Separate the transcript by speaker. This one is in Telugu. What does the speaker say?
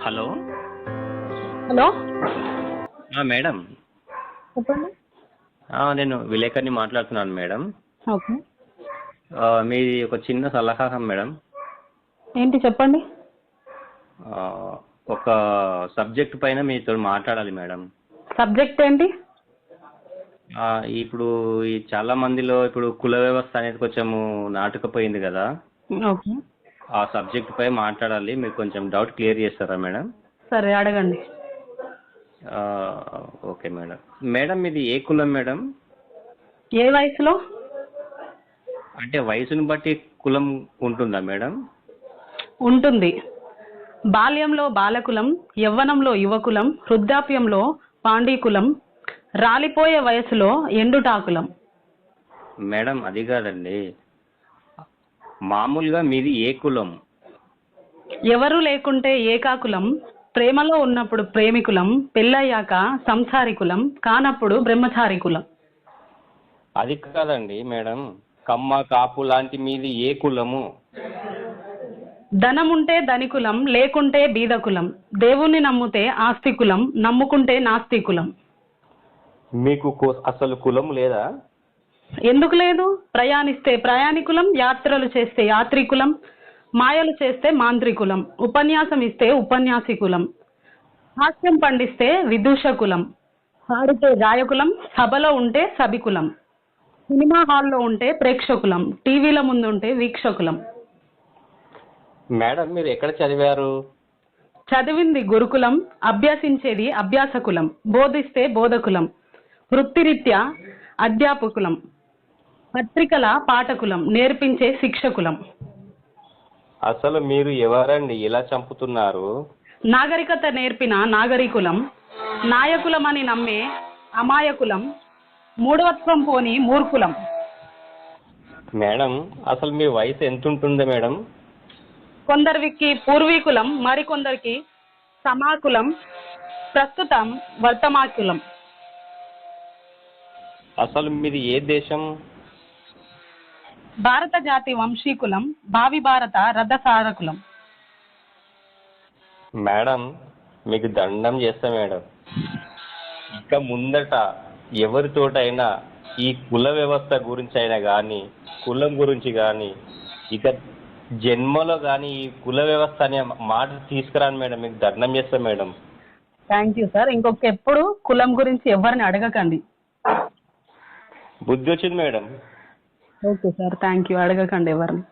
Speaker 1: హలో.
Speaker 2: హలో.
Speaker 1: మేడం.
Speaker 2: చెప్పండి.
Speaker 1: నేను విలేకరిని మాట్లాడుతున్నాను మేడం.
Speaker 2: ఓకే.
Speaker 1: మీది ఒక చిన్న సలహా మేడం.
Speaker 2: ఏంటి చెప్పండి.
Speaker 1: ఒక సబ్జెక్ట్ పైన మీతో మాట్లాడాలి మేడం.
Speaker 2: సబ్జెక్ట్ ఏంటి?
Speaker 1: ఇప్పుడు ఈ చాలా మందిలో ఇప్పుడు కుల వ్యవస్థ అనేది కొంచెము నాటుకుపోయింది కదా.
Speaker 2: ఓకే.
Speaker 1: ఆ సబ్జెక్ట్ పై మాట్లాడాలి. మీరు కొంచెం డౌట్ క్లియర్ చేస్తారా మేడం
Speaker 2: సరే అడగండి.
Speaker 1: ఓకే మేడం మేడం ఇది ఏ కులం మేడం
Speaker 2: ఏ వయసులో?
Speaker 1: అంటే వయసుని బట్టి కులం ఉంటుందా మేడం
Speaker 2: ఉంటుంది. బాల్యంలో బాలకులం యవ్వనంలో యువకులం వృద్ధాప్యంలో పాండీకులం రాలిపోయే వయసులో ఎండుటాకులం.
Speaker 1: మేడం అది కాదండి. మామూలుగా మీది ఏ కులం?
Speaker 2: ఎవరు లేకుంటే ఏకాకులం ప్రేమలో ఉన్నప్పుడు ప్రేమికులం పెళ్ళయ్యాక సంసారికులం కానప్పుడు బ్రహ్మచారి కులం
Speaker 1: అది కాదండి మేడం. కమ్మ కాపు లాంటి మీది ఏ కులము?
Speaker 2: ధనముంటే ధనికులం లేకుంటే బీదకులం. దేవుణ్ణి నమ్ముతే ఆస్తికులం నమ్ముకుంటే నాస్తికులం.
Speaker 1: మీకు కు- అసలు కులం లేదా?
Speaker 2: ఎందుకు లేదు? ప్రయాణిస్తే ప్రయాణికులం యాత్రలు చేస్తే యాత్రికులం మాయలు చేస్తే మాంత్రికులం ఉపన్యాసం ఇస్తే ఉపన్యాసికులం హాస్యం పండిస్తే విదూషకులం పాడితే గాయకులం సభలో ఉంటే సభికులం సినిమా హాల్లో ఉంటే ప్రేక్షకులం టీవీల ముందు ఉంటే వీక్షకులం.
Speaker 1: మేడం మీరు ఎక్కడ చదివారు?
Speaker 2: చదివింది గురుకులం అభ్యసించేది అభ్యాసకులం బోధిస్తే బోధకులం వృత్తిరీత్యా అధ్యాపకులం. పత్రికల పాఠకులం నేర్పించే శిక్షకులం.
Speaker 1: అసలు మీరు ఎవరండి? ఇలా చంపుతున్నారు.
Speaker 2: నాగరికత నేర్పిన నాగరికులం నాయకులమని నమ్మే అమాయకులం మూఢత్వం పోని మూర్ఖులం.
Speaker 1: మేడం అసలు మీ వయసు ఎంత ఉంటుంది మేడం?
Speaker 2: కొందరికి పూర్వీకులం మరికొందరికి సమాకులం ప్రస్తుతం వర్తమాకులం.
Speaker 1: అసలు మీది ఏ దేశం?
Speaker 2: భారత జాతి వంశీకులం భావి భారత రథసారకులం.
Speaker 1: మేడం మీకు దండం చేస్తా మేడం. ఇక ముందట ఎవరితోటైనా ఈ కుల వ్యవస్థ గురించి అయినా కానీ కులం గురించి కానీ ఇక జన్మలో కానీ ఈ కుల వ్యవస్థ అనే మాట తీసుకురాను మేడం. మీకు దండం చేస్తా మేడం.
Speaker 2: థ్యాంక్ యూ సార్ ఇంకొక ఎప్పుడు కులం గురించి ఎవరిని అడగకండి.
Speaker 1: బుద్ధి వచ్చింది madam.
Speaker 2: Okay sir thank you అడగకండి ఎవరిని.